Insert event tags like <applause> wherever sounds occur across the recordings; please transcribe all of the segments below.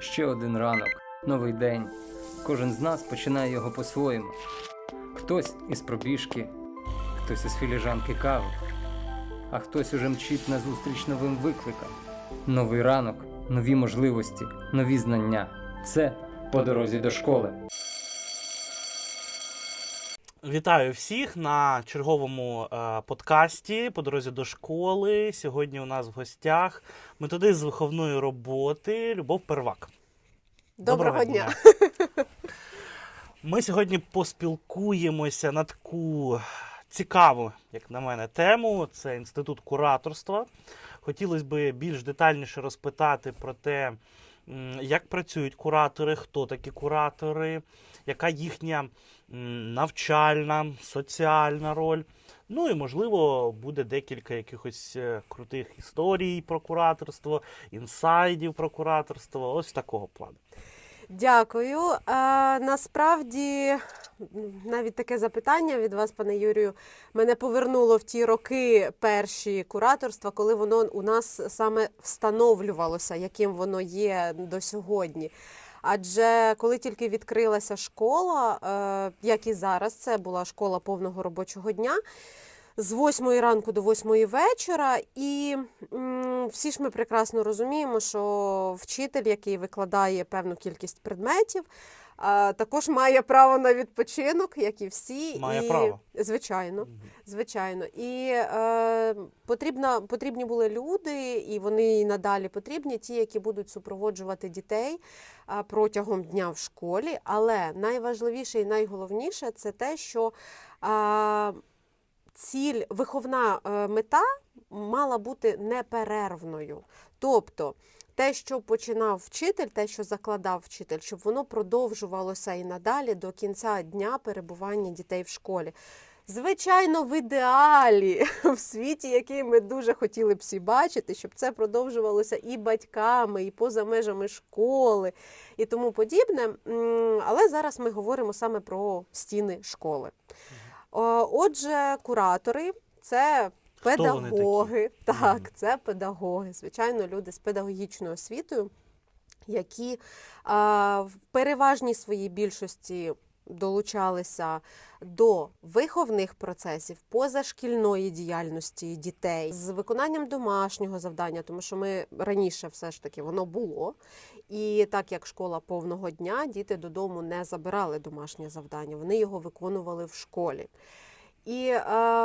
Ще один ранок, новий день. Кожен з нас починає його по-своєму. Хтось із пробіжки, хтось із філіжанки кави, а хтось уже мчить назустріч новим викликам. Новий ранок, нові можливості, нові знання. Це по дорозі до школи. Вітаю всіх на черговому е, подкасті по дорозі до школи. Сьогодні у нас в гостях методист з виховної роботи Любов Первак. Доброго, дня. <laughs> Ми сьогодні поспілкуємося на таку цікаву, як на мене, тему. Це інститут кураторства. Хотілося б більш детальніше розпитати про те, як працюють куратори, хто такі куратори, яка їхня навчальна, соціальна роль. Ну і можливо буде декілька якихось е, крутих історій про кураторство, інсайдів про кураторство. Ось такого плану. Дякую. Е, насправді, навіть таке запитання від вас, пане Юрію, мене повернуло в ті роки перші кураторства, коли воно у нас саме встановлювалося, яким воно є до сьогодні. Адже коли тільки відкрилася школа, е, як і зараз, це була школа повного робочого дня. З 8 ранку до 8 вечора, і всі ж ми прекрасно розуміємо, що вчитель, який викладає певну кількість предметів, також має право на відпочинок, як і всі. Має і, право. Звичайно, звичайно. І е, потрібна, потрібні були люди, і вони і надалі потрібні, ті, які будуть супроводжувати дітей протягом дня в школі. Але найважливіше і найголовніше це те, що а, ціль, виховна е, мета мала бути неперервною. Тобто те, що починав вчитель, те, що закладав вчитель, щоб воно продовжувалося і надалі до кінця дня перебування дітей в школі. Звичайно, в ідеалі <laughs> в світі, який ми дуже хотіли б всі бачити, щоб це продовжувалося і батьками, і поза межами школи, і тому подібне. Але зараз ми говоримо саме про стіни школи. О, Отже, куратори це педагоги. Так, це педагоги, звичайно, люди з педагогічною освітою, які а, в переважній своїй більшості долучалися до виховних процесів, позашкільної діяльності дітей з виконанням домашнього завдання, тому що ми раніше все ж таки воно було. І так як школа повного дня, діти додому не забирали домашнє завдання, вони його виконували в школі. І е,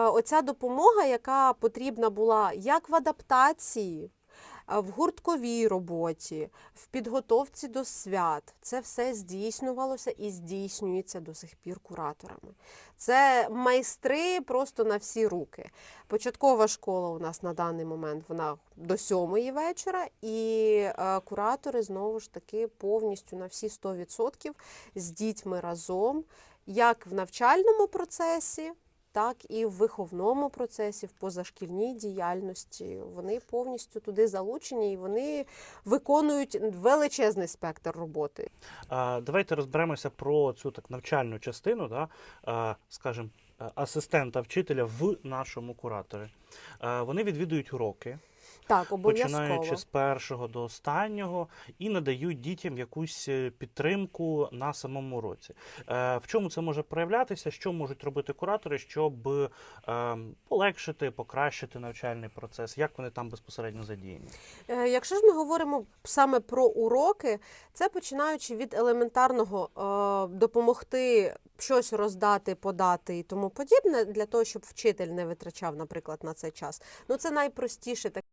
оця допомога, яка потрібна була як в адаптації, в гуртковій роботі, в підготовці до свят, це все здійснювалося і здійснюється до сих пір кураторами. Це майстри просто на всі руки. Початкова школа у нас на даний момент вона до сьомої вечора, і е, куратори знову ж таки повністю на всі 100% з дітьми разом, як в навчальному процесі. Так і в виховному процесі, в позашкільній діяльності вони повністю туди залучені і вони виконують величезний спектр роботи. Давайте розберемося про цю так навчальну частину, да, скажімо, асистента вчителя в нашому кураторі. Вони відвідують уроки, Так, обов'язково. починаючи з першого до останнього, і надають дітям якусь е, підтримку на самому уроці. Е, В чому це може проявлятися? Що можуть робити куратори, щоб е, полегшити, покращити навчальний процес? Як вони там безпосередньо задіяні? Якщо ж ми говоримо саме про уроки, це починаючи від елементарного допомогти щось роздати, подати і тому подібне, для того, щоб вчитель не витрачав, наприклад, на це час. Ну це найпростіше таке.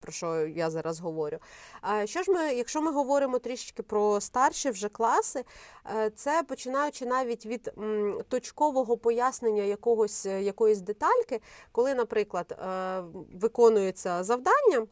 Про що я зараз говорю. А що ж ми, якщо ми говоримо трішечки про старші вже класи, е, це починаючи навіть від точкового пояснення якогось е, якоїсь детальки, коли, наприклад, е, виконується завдання.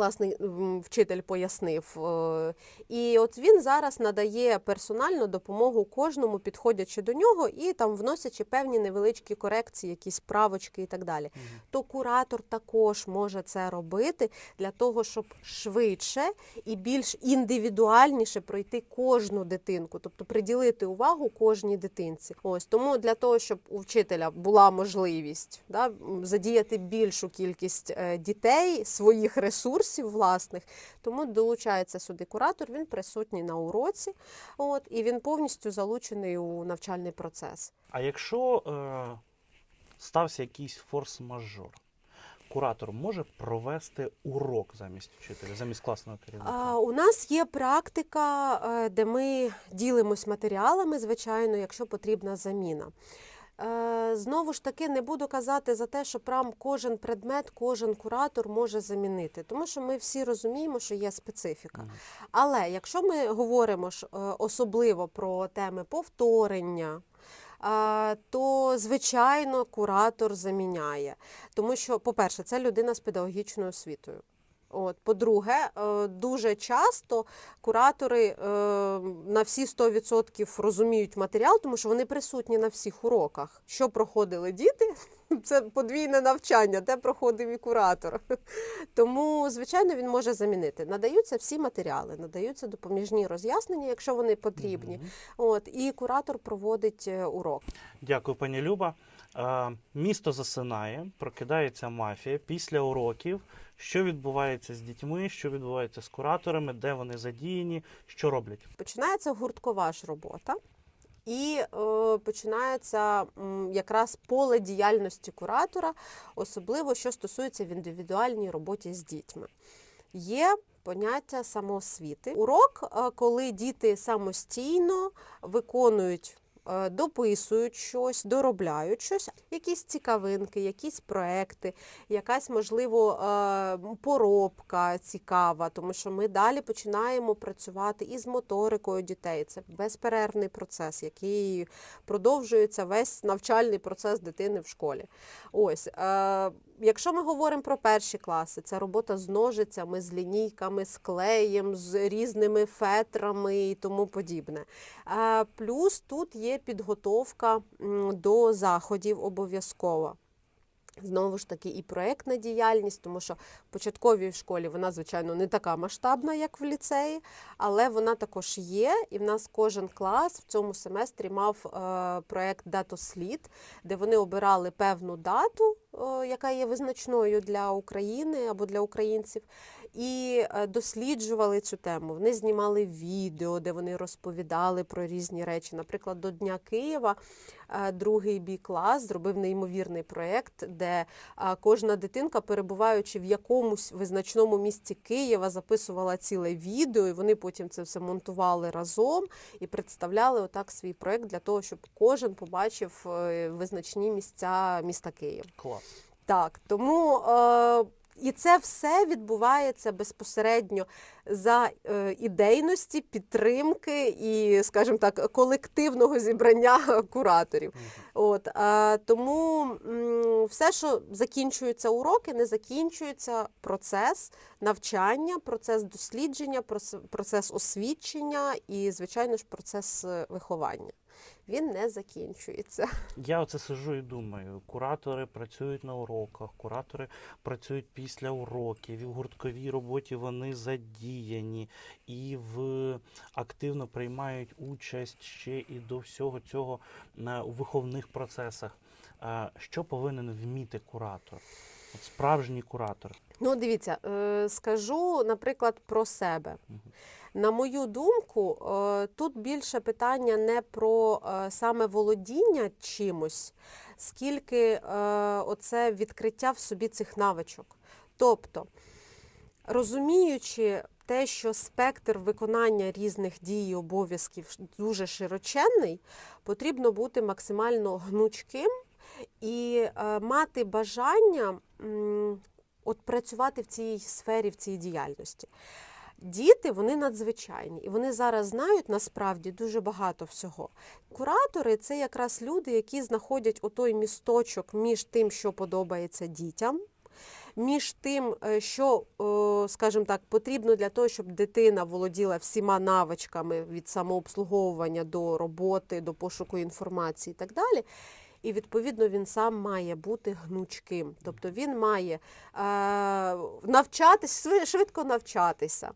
Класний вчитель пояснив. е, І от він зараз надає персональну допомогу кожному, підходячи до нього, і там вносячи певні невеличкі корекції, якісь правочки і так далі. То куратор також може це робити для того, щоб швидше і більш індивідуальніше пройти кожну дитинку, тобто приділити увагу кожній дитинці. Ось тому для того, щоб у вчителя була можливість да, задіяти більшу кількість е, дітей, своїх ресурсів. Ресурсів власних. Тому долучається сюди куратор, він присутній на уроці, от, і він повністю залучений у навчальний процес. А якщо е, стався якийсь форс-мажор, куратор може провести урок замість вчителя, замість класного керівника? У нас є практика, е, де ми ділимось матеріалами, звичайно, якщо потрібна заміна. Е, Знову ж таки, не буду казати за те, що прям кожен предмет, кожен куратор може замінити, тому що ми всі розуміємо, що є специфіка. Але якщо ми говоримо ж е, особливо про теми повторення, е, то звичайно куратор заміняє. Тому що, по-перше, це людина з педагогічною освітою. От, по-друге, е, дуже часто куратори е, на всі 100% розуміють матеріал, тому що вони присутні на всіх уроках. Що проходили діти? <laughs> Це подвійне навчання, де проходив і куратор. <laughs> Тому, звичайно, він може замінити. Надаються всі матеріали, надаються допоміжні роз'яснення, якщо вони потрібні. От, і куратор проводить е, урок. Дякую, пані Люба. Місто засинає, прокидається мафія після уроків. Що відбувається з дітьми, що відбувається з кураторами, де вони задіяні, що роблять? Починається гурткова ж робота. І е, починається м, якраз поле діяльності куратора, особливо що стосується в індивідуальній роботі з дітьми. Є поняття самоосвіти. Урок, е, коли діти самостійно виконують, дописують щось, доробляють щось, якісь цікавинки, якісь проекти, якась, можливо, е, поробка цікава, тому що ми далі починаємо працювати із моторикою дітей. Це безперервний процес, який продовжується весь навчальний процес дитини в школі. Ось. Якщо ми говоримо про перші класи, це робота з ножицями, з лінійками, з клеєм, з різними фетрами і тому подібне. Плюс тут є підготовка до заходів обов'язково. Знову ж таки, і проєктна діяльність, тому що в початковій школі вона, звичайно, не така масштабна, як в ліцеї, але вона також є. І в нас кожен клас в цьому семестрі мав е, проєкт Датослід, де вони обирали певну дату, яка є визначною для України або для українців, і е, досліджували цю тему. Вони знімали відео, де вони розповідали про різні речі. Наприклад, до Дня Києва е, другий бі клас зробив неймовірний проєкт, де е, кожна дитинка, перебуваючи в якомусь визначному місці Києва, записувала ціле відео, і вони потім це все монтували разом і представляли отак свій проєкт для того, щоб кожен побачив визначні місця міста Києва. Клас. Так, тому е, і це все відбувається безпосередньо за е, ідейності, підтримки і, скажімо так, колективного зібрання <laughs> кураторів. От, е, тому м, все, що закінчуються уроки, не закінчується процес навчання, процес дослідження, процес освідчення і, звичайно ж, процес е, виховання. Він не закінчується. Я оце сижу і думаю: куратори працюють на уроках, куратори працюють після уроків, і в гуртковій роботі вони задіяні і в активно приймають участь ще і до всього цього на у виховних процесах. Е, Що повинен вміти куратор? От справжній куратор. Ну, дивіться, е, скажу, наприклад, про себе. Мгм. На мою думку, е, тут більше питання не про е, саме володіння чимось, скільки е, оце відкриття в собі цих навичок. Тобто, розуміючи те, що спектр виконання різних дій і обов'язків дуже широченний, потрібно бути максимально гнучким і мати бажання от працювати в цій сфері, в цій діяльності. Діти вони надзвичайні, і вони зараз знають насправді дуже багато всього. Куратори це якраз люди, які знаходять отой місточок між тим, що подобається дітям, між тим, е, що, е, скажімо так, потрібно для того, щоб дитина володіла всіма навичками від самообслуговування до роботи, до пошуку інформації і так далі. І відповідно він сам має бути гнучким, тобто він має е, навчатись, швидко навчатися.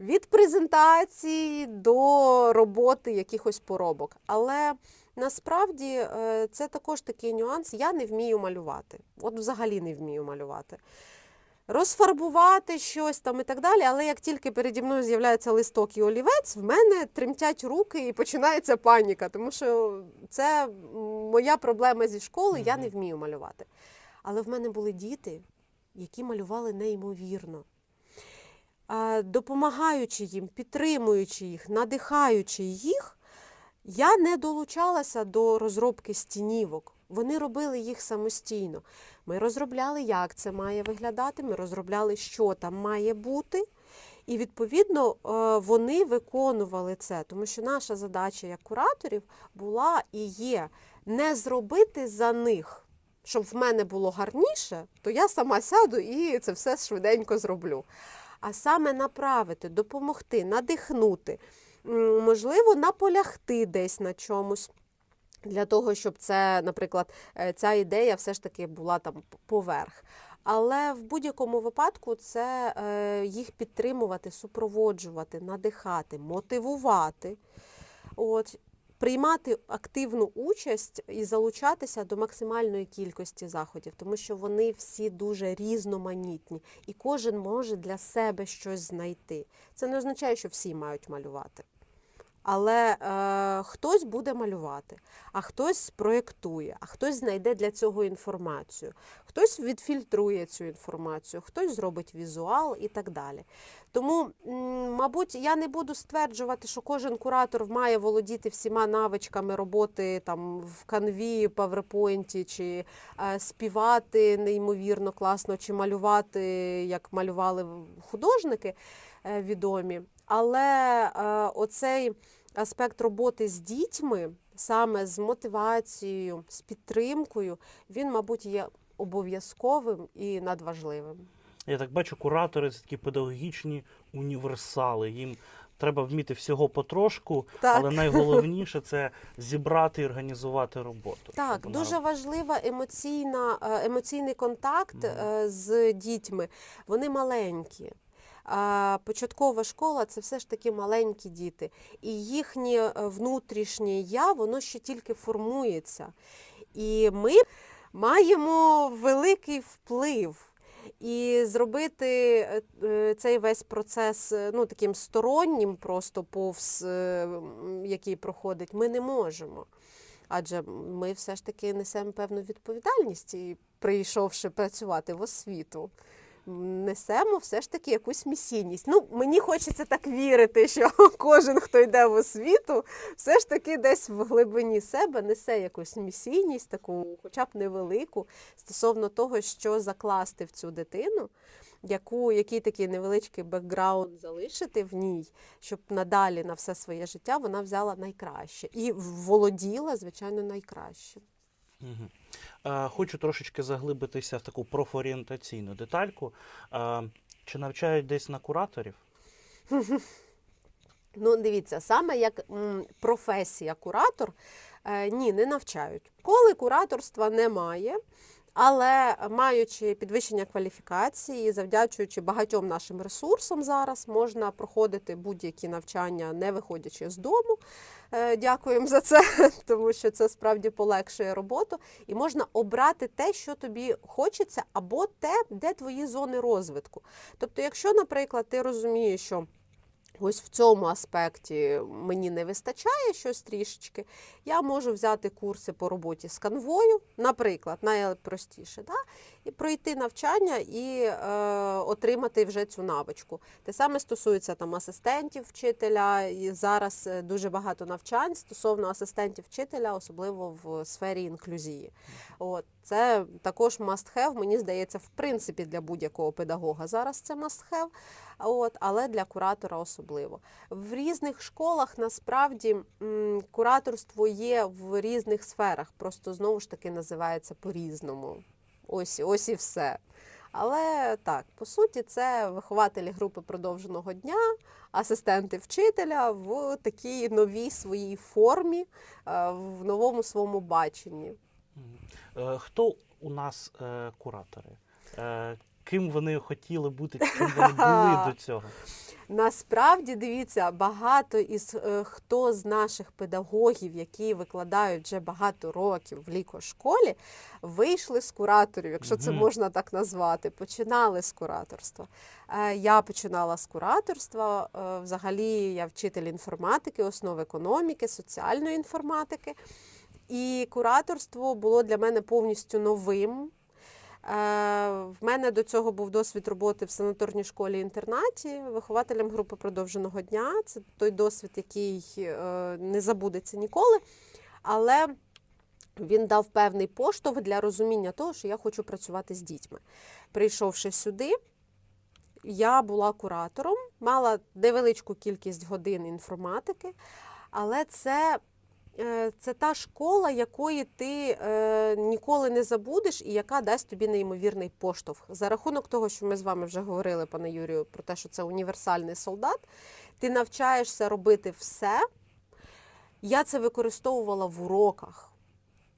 Від презентації до роботи якихось поробок. Але насправді е, це також такий нюанс. Я не вмію малювати. От взагалі не вмію малювати. Розфарбувати щось там і так далі. Але як тільки переді мною з'являється листок і олівець, в мене тремтять руки і починається паніка, тому що це моя проблема зі школи, я не вмію малювати. Але в мене були діти, які малювали неймовірно. Допомагаючи їм, підтримуючи їх, надихаючи їх, я не долучалася до розробки стінівок. Вони робили їх самостійно. Ми розробляли, як це має виглядати, ми розробляли, що там має бути. І відповідно е, вони виконували це, тому що наша задача як кураторів була і є не зробити за них, щоб в мене було гарніше, то я сама сяду і це все швиденько зроблю. А саме направити, допомогти, надихнути, можливо, наполягти десь на чомусь. Для того, щоб це, наприклад, е, ця ідея все ж таки була там поверх. Але в будь-якому випадку це е, їх підтримувати, супроводжувати, надихати, мотивувати. От, приймати активну участь і залучатися до максимальної кількості заходів, тому що вони всі дуже різноманітні, і кожен може для себе щось знайти. Це не означає, що всі мають малювати. Але е, хтось буде малювати, а хтось спроєктує, а хтось знайде для цього інформацію, хтось відфільтрує цю інформацію, хтось зробить візуал і так далі. Тому, мабуть, я не буду стверджувати, що кожен куратор має володіти всіма навичками роботи там в канві, паверпойнті, чи е, співати неймовірно класно, чи малювати, як малювали художники е, відомі. Але е, оцей аспект роботи з дітьми, саме з мотивацією, з підтримкою, він, мабуть, є обов'язковим і надважливим. Я так бачу, куратори це такі педагогічні універсали. Їм треба вміти всього потрошку, Так. але <laughs> найголовніше це зібрати і організувати роботу. Так, дуже важлива емоційна, е, емоційний контакт е, з дітьми. Вони маленькі. Початкова школа це все ж таки маленькі діти, і їхнє е, внутрішнє я воно ще тільки формується. І ми маємо великий вплив. І зробити е, е, цей весь процес ну, таким стороннім, просто повз який проходить, ми не можемо. Адже ми все ж таки несемо певну відповідальність, і прийшовши працювати в освіту, несемо все ж таки якусь місійність. Ну, мені хочеться так вірити, що <laughs> кожен, хто йде в освіту, все ж таки десь в глибині себе несе якусь місійність, таку, хоча б невелику, стосовно того, що закласти в цю дитину. Яку, який такий невеличкий бекграунд залишити в ній, щоб надалі на все своє життя вона взяла найкраще і володіла, звичайно, найкраще. Хочу трошечки заглибитися в таку профорієнтаційну детальку. Чи навчають десь на кураторів? Ну, дивіться, саме як професія куратор, е, ні, не навчають. Коли кураторства немає, але маючи підвищення кваліфікації, завдячуючи багатьом нашим ресурсам зараз, можна проходити будь-які навчання, не виходячи з дому. Е, Дякуємо за це, <laughs> тому що це справді полегшує роботу. І можна обрати те, що тобі хочеться, або те, де твої зони розвитку. Тобто, якщо, наприклад, ти розумієш, що Ось в цьому аспекті мені не вистачає щось трішечки. Я можу взяти курси по роботі з канвою, наприклад, найпростіше, да? І пройти навчання і е, отримати вже цю навичку. Те саме стосується там асистентів вчителя. І зараз е, дуже багато навчань стосовно асистентів вчителя, особливо в сфері інклюзії. От це також must have, мені здається, в принципі, для будь-якого педагога зараз це must have. От, але для куратора особливо. В різних школах насправді кураторство є в різних сферах, просто знову ж таки називається по-різному. Ось, ось і все. Але так, по суті, це вихователі групи продовженого дня, асистенти вчителя в такій новій своїй формі, е, в новому своєму баченні. Е, Хто у нас е, куратори? Ким вони хотіли бути, ким вони <laughs> були до цього. Насправді дивіться, багато із е, хто з наших педагогів, які викладають вже багато років в лікошколі, вийшли з кураторів, якщо це можна так назвати. Починали з кураторства. Е, Я починала з кураторства. е, Взагалі, я вчитель інформатики, основ економіки, соціальної інформатики. І кураторство було для мене повністю новим. Е, В мене до цього був досвід роботи в санаторній школі-інтернаті, вихователем групи продовженого дня. Це той досвід, який е, не забудеться ніколи. Але він дав певний поштовх для розуміння того, що я хочу працювати з дітьми. Прийшовши сюди, я була куратором, мала невеличку кількість годин інформатики, але це Це та школа, якої ти е, ніколи не забудеш, і яка дасть тобі неймовірний поштовх. За рахунок того, що ми з вами вже говорили, пане Юрію, про те, що це універсальний солдат, ти навчаєшся робити все. Я це використовувала в уроках.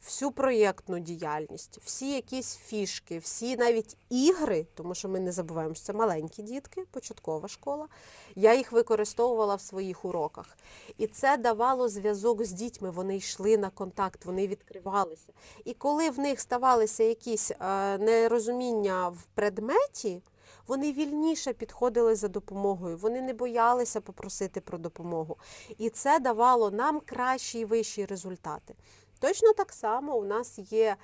Всю проєктну діяльність, всі якісь фішки, всі навіть ігри, тому що ми не забуваємо, що це маленькі дітки, початкова школа. Я їх використовувала в своїх уроках. І це давало зв'язок з дітьми. Вони йшли на контакт, вони відкривалися. І коли в них ставалися якісь е, нерозуміння в предметі, вони вільніше підходили за допомогою, вони не боялися попросити про допомогу. І це давало нам кращі і вищі результати. Точно так само у нас є.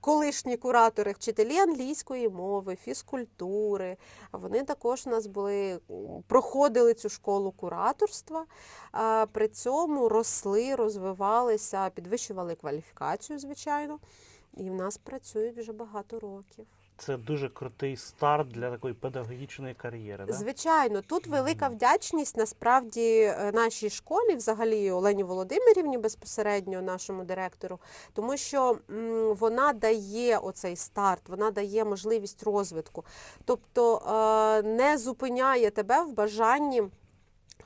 Колишні куратори, вчителі англійської мови, фізкультури. Вони також у нас були, проходили цю школу кураторства, при цьому росли, розвивалися, підвищували кваліфікацію, звичайно, і в нас працюють вже багато років. Це дуже крутий старт для такої педагогічної кар'єри. Да? Звичайно, тут велика вдячність насправді е, нашій школі, взагалі Олені Володимирівні, безпосередньо нашому директору, тому що вона дає оцей старт, вона дає можливість розвитку, тобто е, не зупиняє тебе в бажанні.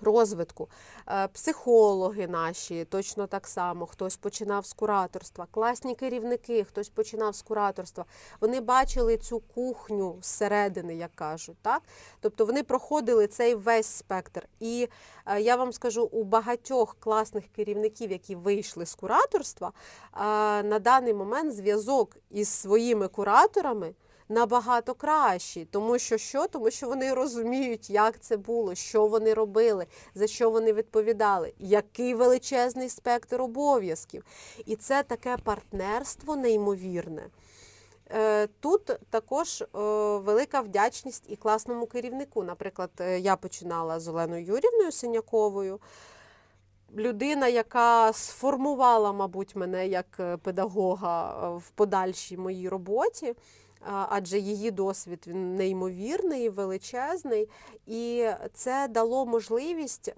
Розвитку Е, психологи наші точно так само. Хтось починав з кураторства, класні керівники, хтось починав з кураторства. Вони бачили цю кухню зсередини, як кажуть, так тобто вони проходили цей весь спектр. І е, я вам скажу, у багатьох класних керівників, які вийшли з кураторства, е, на даний момент зв'язок із своїми кураторами. Набагато кращий, тому що що? Тому що вони розуміють, як це було, що вони робили, за що вони відповідали, який величезний спектр обов'язків. І це таке партнерство неймовірне. Е, Тут також е, велика вдячність і класному керівнику. Наприклад, е, я починала з Оленою Юрівною Синяковою. Людина, яка сформувала, мабуть, мене як педагога в подальшій моїй роботі, адже її досвід він неймовірний, величезний, і це дало можливість е,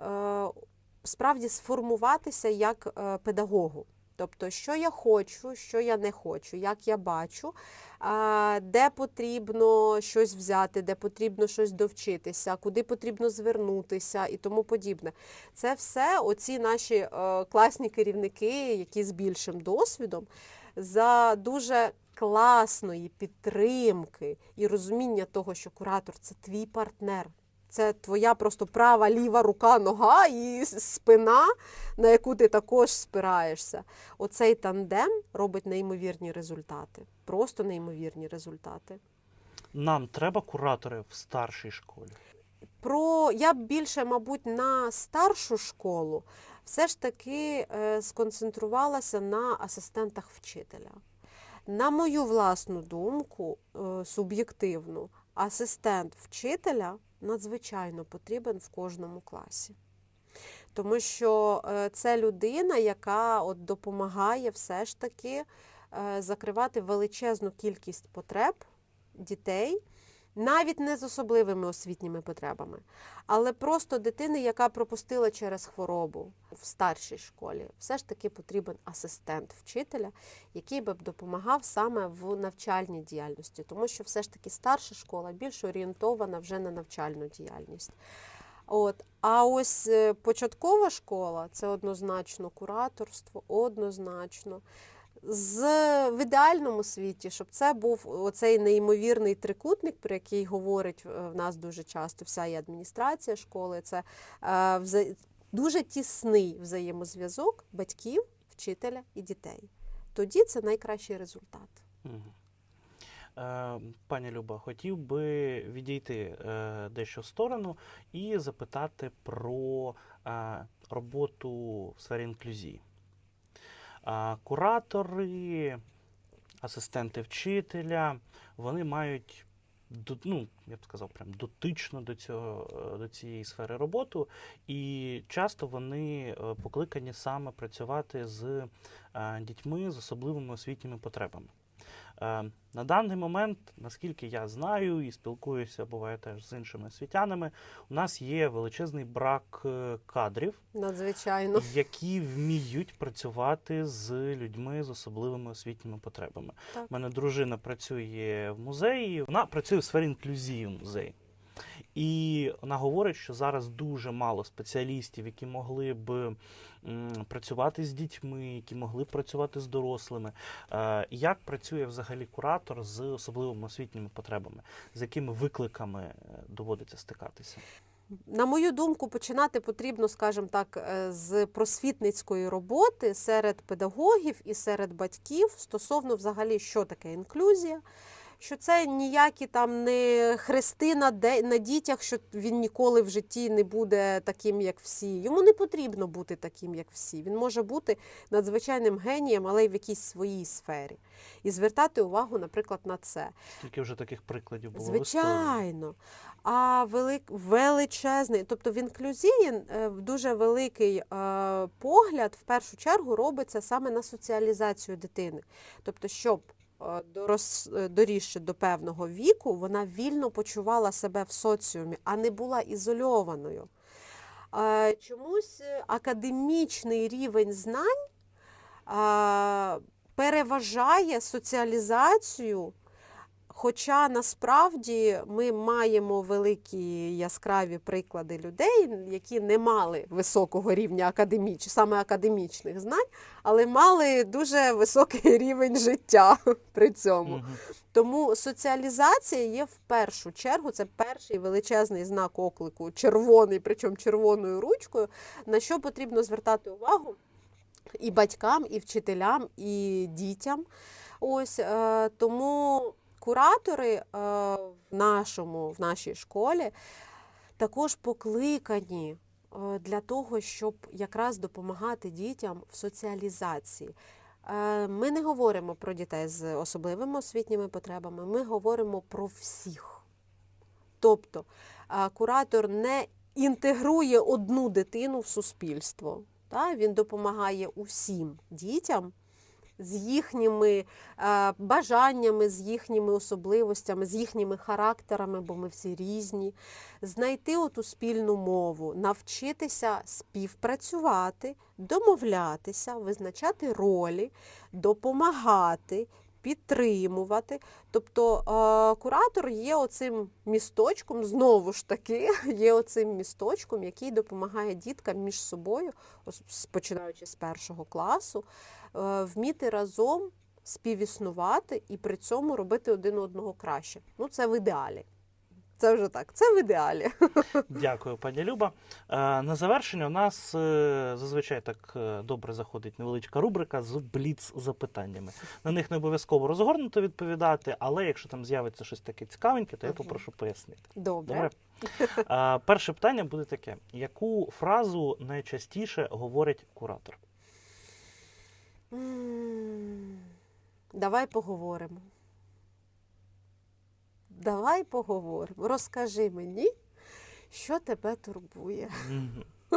справді сформуватися як е, педагогу. Тобто, що я хочу, що я не хочу, як я бачу, де потрібно щось взяти, де потрібно щось довчитися, куди потрібно звернутися і тому подібне. Це все оці наші е, класні керівники, які з більшим досвідом, за дуже класної підтримки і розуміння того, що куратор це твій партнер. Це твоя просто права, ліва рука, нога і спина, на яку ти також спираєшся. Оцей тандем робить неймовірні результати. Просто неймовірні результати. Нам треба куратори в старшій школі. Про я б більше, мабуть, на старшу школу все ж таки е, сконцентрувалася на асистентах вчителя. На мою власну думку, е, суб'єктивну, асистент вчителя надзвичайно потрібен в кожному класі. Тому що е, це людина, яка от допомагає все ж таки е, закривати величезну кількість потреб дітей, навіть не з особливими освітніми потребами, але просто дитини, яка пропустила через хворобу в старшій школі, все ж таки потрібен асистент вчителя, який би допомагав саме в навчальній діяльності, тому що все ж таки старша школа більш орієнтована вже на навчальну діяльність. От. А ось е, початкова школа це однозначно кураторство, однозначно. З в ідеальному світі, щоб це був оцей неймовірний трикутник, про який говорить е, в нас дуже часто вся і адміністрація школи. Це е, дуже тісний взаємозв'язок батьків, вчителя і дітей. Тоді це найкращий результат. Е, Пані Люба, хотів би відійти е, дещо в сторону і запитати про роботу в сфері інклюзії. Куратори, асистенти вчителя, вони мають ну, я б сказав, прям дотично до цього е, до цієї сфери роботу, і часто вони е, покликані саме працювати з е, дітьми з особливими освітніми потребами. Е, На даний момент, наскільки я знаю і спілкуюся, буває теж з іншими освітянами, у нас є величезний брак е, кадрів, Надзвичайно. які вміють працювати з людьми з особливими освітніми потребами. Так. У мене дружина працює в музеї, вона працює в сфері інклюзії в музеї. І вона говорить, що зараз дуже мало спеціалістів, які могли б працювати з дітьми, які могли б працювати з дорослими. Е, як працює взагалі куратор з особливими освітніми потребами, з якими викликами е, доводиться стикатися? На мою думку, починати потрібно, скажімо так, е, з просвітницької роботи серед педагогів і серед батьків стосовно взагалі, що таке інклюзія. Що це ніякі там не хрести на, де, на дітях, що він ніколи в житті не буде таким, як всі. Йому не потрібно бути таким, як всі. Він може бути надзвичайним генієм, але й в якійсь своїй сфері. І звертати увагу, наприклад, на це. Скільки вже таких прикладів було? Звичайно. А велик, величезний, тобто в інклюзії е, дуже великий е, погляд в першу чергу робиться саме на соціалізацію дитини. Тобто, щоб дорос, доріжче до певного віку, вона вільно почувала себе в соціумі, а не була ізольованою. Е, Чомусь е, академічний рівень знань е, переважає соціалізацію. Хоча насправді ми маємо великі яскраві приклади людей, які не мали високого рівня академіч, саме академічних знань, але мали дуже високий <laughs> рівень життя при цьому. Тому соціалізація є в першу чергу, це перший величезний знак оклику, червоний, причому червоною ручкою, на що потрібно звертати увагу і батькам, і вчителям, і дітям. Ось е, тому куратори е, в нашому, в нашій школі також покликані е, для того, щоб якраз допомагати дітям в соціалізації. Е, Ми не говоримо про дітей з особливими освітніми потребами, ми говоримо про всіх. Тобто куратор не інтегрує одну дитину в суспільство. Він допомагає усім дітям з їхніми е, бажаннями, з їхніми особливостями, з їхніми характерами, бо ми всі різні, знайти оту спільну мову, навчитися співпрацювати, домовлятися, визначати ролі, допомагати. Підтримувати, тобто е, куратор є оцим місточком, знову ж таки, <laughs> є оцим місточком, який допомагає діткам між собою, починаючи з першого класу, е, вміти разом співіснувати і при цьому робити один одного краще. Ну, це в ідеалі. Це вже так, це в ідеалі. <laughs> Дякую, пані Люба. Е, На завершення у нас е, зазвичай так е, добре заходить невеличка рубрика з бліц запитаннями. На них не обов'язково розгорнуто відповідати, але якщо там з'явиться щось таке цікавеньке, то я попрошу пояснити. Добре. Добре? Перше питання буде таке: яку фразу найчастіше говорить куратор? Давай поговоримо. Давай поговоримо. Розкажи мені, що тебе турбує.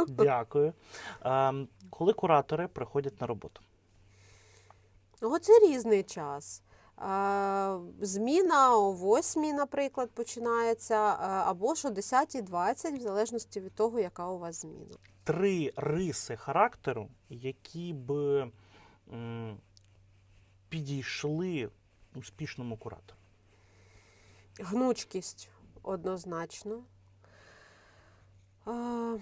Дякую. Е, Коли куратори приходять на роботу? Оце різний час. Е, Зміна о 8, наприклад, починається, е, або ж о 10-20, в залежності від того, яка у вас зміна. три риси характеру, які б підійшли успішному куратору. Гнучкість однозначно. А,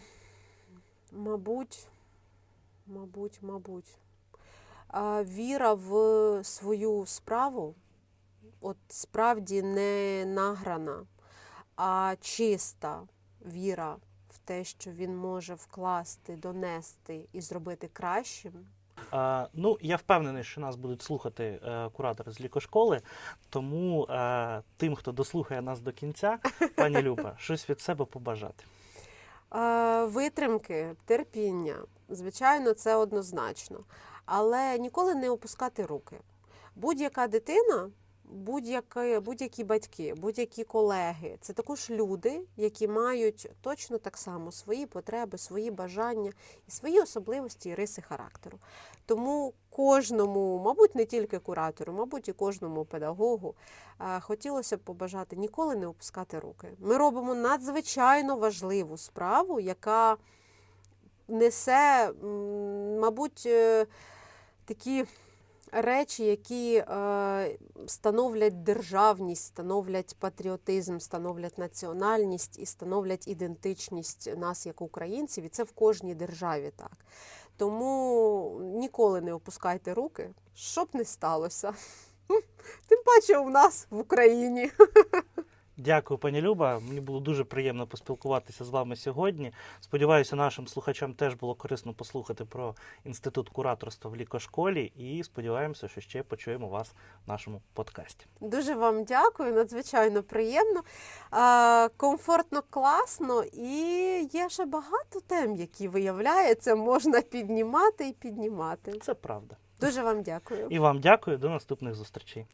мабуть, мабуть, мабуть. а, віра в свою справу, от справді не награна, а чиста віра в те, що він може вкласти, донести і зробити кращим. Ну, я впевнений, що нас будуть слухати е, куратори з лікошколи, тому е, тим, хто дослухає нас до кінця, <laughs> пані Люба, щось від себе побажати. Е, Витримки, терпіння, звичайно, це однозначно. Але ніколи не опускати руки. Будь-яка дитина, будь-які, будь-які батьки, будь-які колеги це також люди, які мають точно так само свої потреби, свої бажання і свої особливості і риси характеру. Тому кожному, мабуть, не тільки куратору, мабуть, і кожному педагогу е, хотілося б побажати ніколи не опускати руки. Ми робимо надзвичайно важливу справу, яка несе, мабуть, е, такі речі, які е, становлять державність, становлять патріотизм, становлять національність і становлять ідентичність нас як українців, і це в кожній державі так. Тому ніколи не опускайте руки, щоб не сталося. Тим паче у нас в Україні. <laughs> Дякую, пані Люба. Мені було дуже приємно поспілкуватися з вами сьогодні. Сподіваюся, нашим слухачам теж було корисно послухати про інститут кураторства в лікошколі. І сподіваємося, що ще почуємо вас в нашому подкасті. Дуже вам дякую, надзвичайно приємно, комфортно, класно, і є ще багато тем, які виявляється, можна піднімати і піднімати. Це правда. Дуже вам дякую. І вам дякую. До наступних зустрічей.